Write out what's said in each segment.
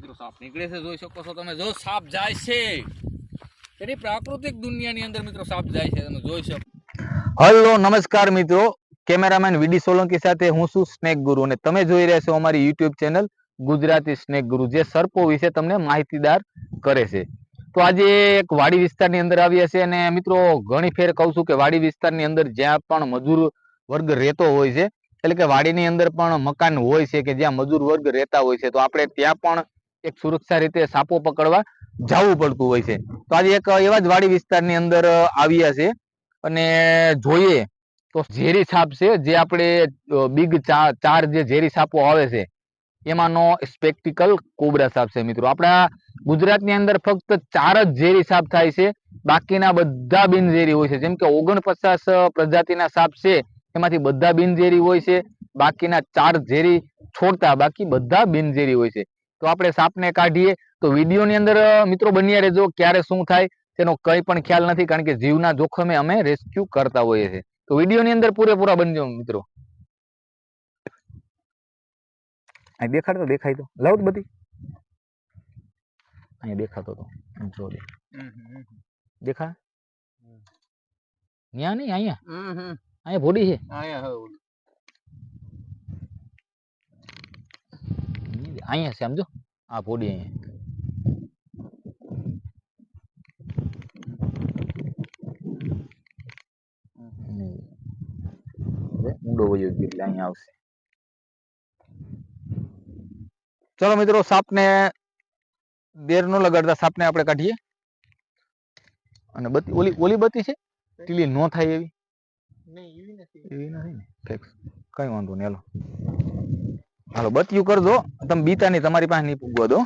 મિત્રો, સાપ નીકળે છે, જોઈ શકો છો તમે. જો સાપ જાય છે. એની પ્રાકૃતિક દુનિયાની અંદર મિત્રો સાપ જાય છે, તમે જોઈ શકો. હલો, નમસ્કાર મિત્રો. કેમેરામેન વીડી સોલંકી સાથે હું છું સ્નેક ગુરુ. અને તમે જોઈ રહ્યા છો અમારી યુટ્યુબ ચેનલ ગુજરાતી સ્નેક ગુરુ, જે સર્પો વિશે તમને માહિતીદાર કરે છે. તો આજે એક વાડી વિસ્તારની અંદર આવ્યા છે અને મિત્રો ઘણી ફેર કહું છું કે વાડી વિસ્તારની અંદર જ્યાં પણ મજૂર વર્ગ રહેતો હોય છે, એટલે કે વાડીની અંદર પણ મકાન હોય છે કે જ્યાં મજૂર વર્ગ રહેતા હોય છે, તો આપણે ત્યાં પણ એક સુરક્ષા રીતે સાપો પકડવા જવું પડતું હોય છે. તો આજે એક એવા જ વાડી વિસ્તારની અંદર આવ્યા છે અને જોઈએ તો ઝેરી સાપ છે જે આપણે બિગ ચાર જે ઝેરી સાપો આવે છે એમાંનો સ્પેક્ટિકલ કોબરા સાપ છે મિત્રો. આપણા ગુજરાતની અંદર ફક્ત ચાર જ ઝેરી સાપ થાય છે. બાકીના બધા બિનઝેરી હોય છે. જેમ કે ઓગણપચાસ પ્રજાતિના સાપ છે એમાંથી બધા બિનઝેરી હોય છે. બાકીના ચાર ઝેરી છોડતા બાકી બધા બિનઝેરી હોય છે. તો આપણે સાપને કાઢીએ. તો વિડીયોની અંદર મિત્રો બન્યા રહેજો. ક્યારે શું થાય તેનો કંઈ પણ ખ્યાલ નથી કારણ કે જીવના જોખમે અમે રેસ્ક્યુ કરતા હોઈએ છીએ. તો વિડીયોની અંદર પૂરેપૂરા બનજો મિત્રો. અહીં દેખાડતો દેખાય તો. લાવ બધી. અહીં દેખાતો તો. જો દેખા. ન્યા નહીં અહીંયા. અહીંયા ભોડી છે. અહીંયા છે સમજો? આ ભોડી અહીંયા. ઊંડો વયો ગયો એટલે અહીંયા આવશે. ચલો મિત્રો સાપને દેર નો લગાડતા સાપને આપણે કાઢીએ. અને બત્તી ઓલી ઓલી બત્તી છે? ટીલી નો થાય એવી? એવી નથી. ને? કઈ વાંધો નહીં હાલો. હાલો બત્યું કરજો. તમે બીતા નહીં તમારી પાસે નહીં પૂગવા દો.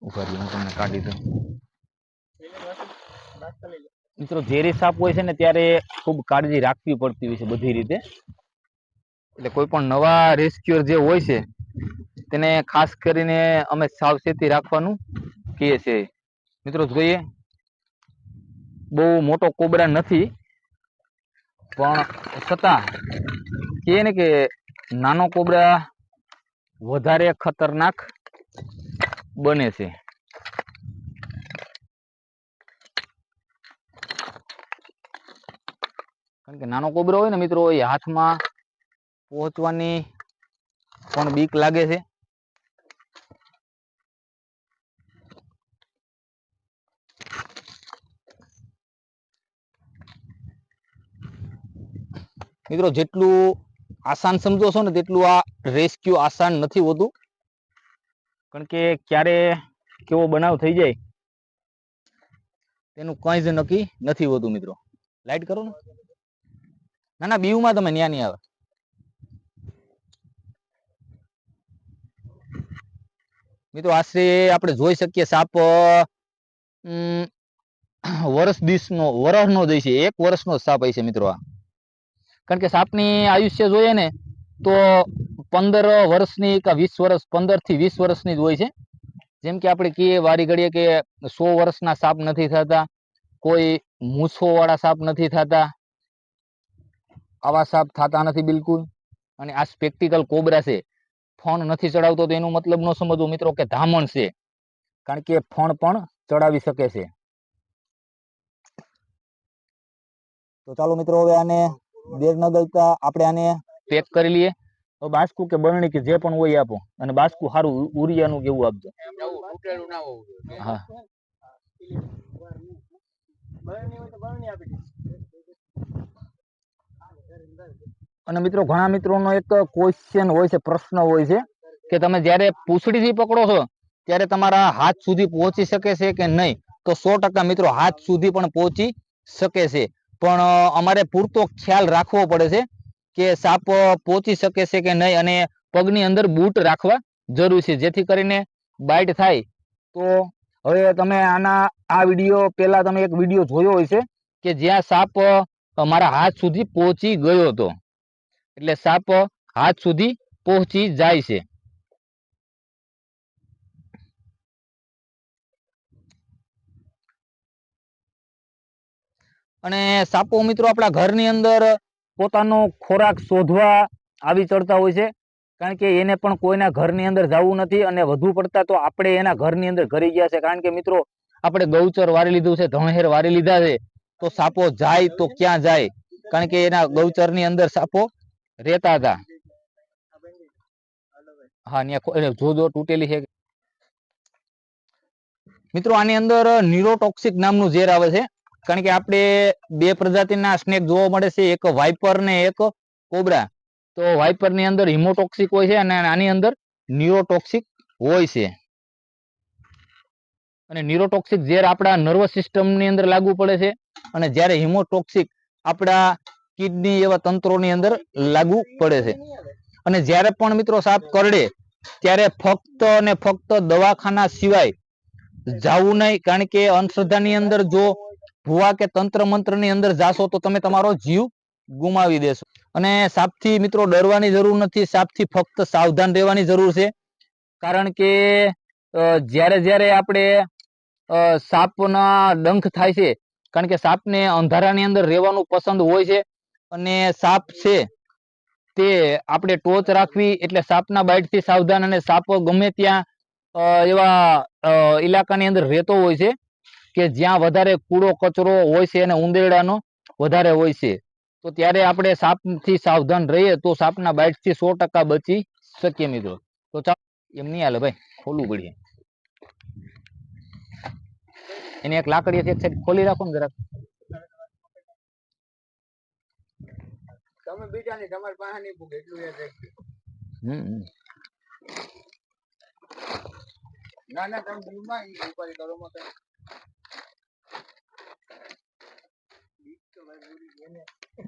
ઊભા હું તમને કાઢી દઉં. મિત્રો ઝેરી સાપ હોય છે ને ત્યારે ખૂબ કાળજી રાખવી પડતી હોય છે બધી રીતે. એટલે કોઈ પણ નવા રેસ્ક્યુઅર જે હોય છે તેને ખાસ કરીને અમે સાવચેતી રાખવાનું કહીએ છીએ. મિત્રો જોઈએ. બહુ મોટો કોબરા નથી પણ છતાં કહે ને કે નાનો કોબરા વધારે ખતરનાક બને છે. કારણ કે નાનો કોબરો હોય ને મિત્રો, એ હાથમાં પહોંચવાની પણ બીક લાગે છે. મિત્રો, જેટલું આસાન સમજો છો ને તેટલું આ રેસ્ક્યુ આસાન નથી હોતું. કારણ કે ક્યારે કેવો બનાવ થઈ જાય, તેનું કંઈ જ નક્કી નથી હોતું મિત્રો. લાઈટ કરો ને. ના ના બીયુમાં તમે, ન્યા નહીં આવે. મિત્રો, આશરે આપણે જોઈ શકીએ સાપ વર્ષ દીસનો વરસનો જ છે, એક વર્ષનો સાપ હોય છે મિત્રો આ. કારણ કે સાપની આયુષ્ય જોઈએ ને, તો પંદર વર્ષની કે વીસ વર્ષ પંદરથી વીસ વર્ષની જ હોય છે. જેમ કે આપણે કહીએ, વારી ઘડીએ કે સો વર્ષના સાપ નથી થતા, કોઈ મૂછો વાળા સાપ નથી થતા, આવા સાપ થતા નથી બિલકુલ. અને આ સ્પેક્ટિકલ કોબરા છે. ફણ નથી ચડાવતો તો એનો મતલબ ન સમજવું મિત્રો કે ધામણ છે. કારણ કે ફણ પણ ચડાવી શકે છે. તો ચાલો મિત્રો, હવે આને દેર ન ગલતા આપણે આને પેક કરી લઈએ. તો બાસકું કે બરણી કે જે પણ હોય આપો. અને બાસકું સારું ઉરિયાનું કેવું આપજો. હા. અને મિત્રો, ઘણા મિત્રોનો એક ક્વેશ્ચન હોય છે, પ્રશ્ન હોય છે, કે તમે જ્યારે પૂંછડીથી પકડો છો, ત્યારે તમારા હાથ સુધી પહોંચી શકે છે કે નહીં? તો સો ટકા મિત્રો, હાથ સુધી પણ પહોંચી શકે છે. પણ અમારે પૂરતો ખ્યાલ રાખવો પડે છે કે સાપ પહોંચી શકે છે કે નહીં અને પગની અંદર બૂટ રાખવા જરૂરી છે. જેથી કરીને બાઇટ થાય. તો હવે તમે આના, આ વીડિયો પહેલા તમે એક વીડિયો જોયો હોય છે કે જ્યાં સાપ મારા હાથ સુધી પહોંચી ગયો હતો. એટલે સાપ હાથ સુધી પહોંચી જાય છે. અને સાપો મિત્રો આપણા ઘરની અંદર પોતાનો ખોરાક શોધવા આવી ચડતા હોય છે. કારણ કે એને પણ કોઈના ઘરની અંદર જવું નથી અને વધુ પડતા તો આપણે એના ઘરની અંદર ઘરી ગયા છે. કારણ કે મિત્રો, આપણે ગૌચર વારી લીધું છે ધણહેર વારી લીધા છે. તો સાપો જાય તો ક્યાં જાય? કારણ કે એના ગૌચરની અંદર સાપો રહેતા હતા. હા ત્યાં જોજો તૂટેલી છે. મિત્રો, આની અંદર ન્યુરોટોક્સિક નામનું ઝેર આવે છે. કારણ કે આપણે બે પ્રજાતિના સ્નેક જોવા મળે છે, એક વાઇપર ને એક કોબરા તો વાઇપરની અંદર હિમોટોક્સિક હોય છે અને આની અંદર ન્યુરોટોક્સિક હોય છે. અને ન્યુરોટોક્સિક ઝેર આપણા નર્વસ સિસ્ટમની અંદર લાગુ પડે છે અને જ્યારે હિમોટોક્સિક આપણા કિડની એવા તંત્રોની અંદર લાગુ પડે છે. અને જ્યારે પણ મિત્રો સાપ કરડે, ત્યારે ફક્ત અને ફક્ત દવાખાના સિવાય જવું નહીં. કારણ કે અંધશ્રદ્ધાની અંદર જો ભુવા કે તંત્ર મંત્રની અંદર જાશો તો તમે તમારો જીવ ગુમાવી દેશો. અને સાપથી મિત્રો ડરવાની જરૂર નથી, સાપથી ફક્ત સાવધાન રહેવાની જરૂર છે. કારણ કે જ્યારે જ્યારે આપણે સાપના ડંખ થાય છે, કારણ કે સાપને અંધારાની અંદર રહેવાનું પસંદ હોય છે, અને સાપ છે, તે આપણે ટોચ રાખવી એટલે સાપના બાઇટથી સાવધાન અને સાપ ગમે ત્યાં એવા ઇલાકાની અંદર રહેતો હોય છે. કે જ્યાં વધારે કૂડો કચરો હોય છે અને ઉંદરડાનો વધારે હોય છે. તો ત્યારે આપણે સાપથી સાવધાન રહીએ તો સાપના બાઇટથી સો ટકા બચી શકીએ મિત્રો. તો ચાલો એમ નહીં હાલે ભાઈ ખોલવું પડીએ એની એક લાકડી એક સાઈડ ખોલી રાખો ને જરાક. તમે બીજા ની તમારી પાસે નહીં પૂગે એટલું યાદ રાખજો હમ. ના ના તમે બીમાં ઈ ઉપાડી કરો માં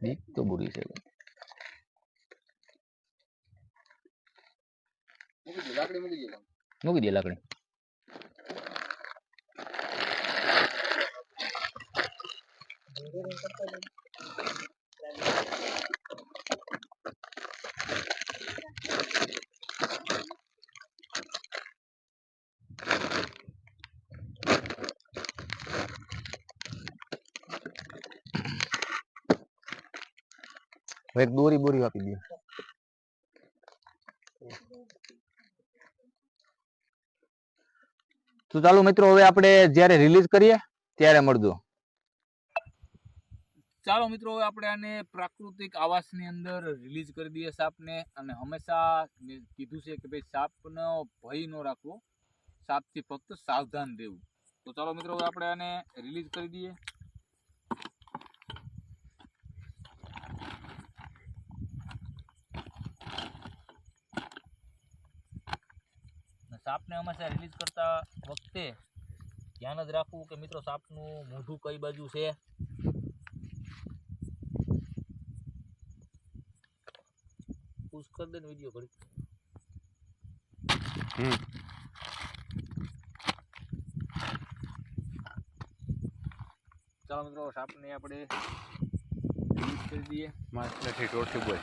બીક તો બુરી છે લાકડી મૂકી દો મૂકી દે લાકડી. હવે એક દોરી બોરી આપી દે તો ચાલો મિત્રો, હવે આપણે જ્યારે રિલીઝ કરીએ, ત્યારે મળજો. ચાલો મિત્રો, હવે આપણે આને પ્રાકૃતિક આવાસની અંદર રિલીઝ કરી દઈએ સાપને. અને હંમેશા કીધું છે કે ભાઈ, સાપનો ભય ન રાખવો. સાપથી ફક્ત સાવધાન રહેવું. તો ચાલો મિત્રો, હવે આપણે આને રિલીઝ કરી દઈએ. સાપને હંમેશા રિલીઝ કરતા વખતે ધ્યાન જ રાખવું કે મિત્રો સાપનું મોઢું કઈ બાજુ છે. પુશ કરી દે ને વીડિયો ઘડી ચાલો મિત્રો સાપને આપણે રિલીઝ કરી દઈએ. માછલાથી ટોટલી બોલ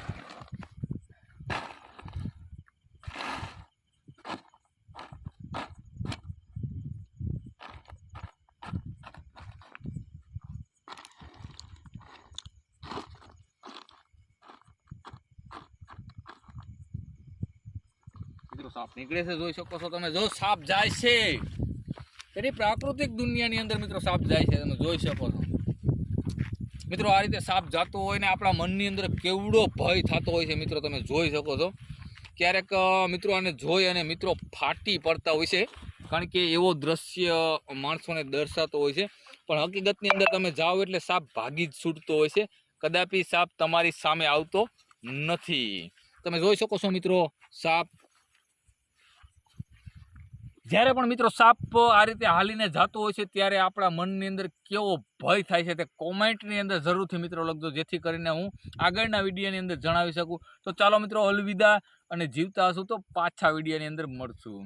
સાપ નીકળે છે, જોઈ શકો છો તમે. જો સાપ જાય છે. એની પ્રાકૃતિક દુનિયાની અંદર મિત્રો સાપ જાય છે, તમે જોઈ શકો છો. મિત્રો, આ રીતે સાપ જતો હોય ને આપણા મનની અંદર કેવડો ભય થતો હોય છે, મિત્રો, તમે જોઈ શકો છો. ક્યારેક મિત્રો આને જોઈ અને મિત્રો ફાટી પડતા હોય છે, કારણ કે એવો દ્રશ્ય માણસોને દર્શાતો હોય છે. પણ હકીકતની અંદર તમે જાઓ એટલે સાપ ભાગી જ છૂટતો હોય છે. કદાપી સાપ તમારી સામે આવતો નથી. તમે જોઈ શકો છો મિત્રો, સાપ જ્યારે પણ મિત્રો સાપ આ રીતે હાલીને જતો હોય છે, ત્યારે આપણા મનની અંદર કેવો ભય થાય છે તે કોમેન્ટની અંદર જરૂરથી મિત્રો લખજો, જેથી કરીને હું આગળના વિડીયોની અંદર જણાવી શકું. તો ચાલો મિત્રો, અલવિદા અને જીવતા હશું તો પાછા વિડીયોની અંદર મળશું.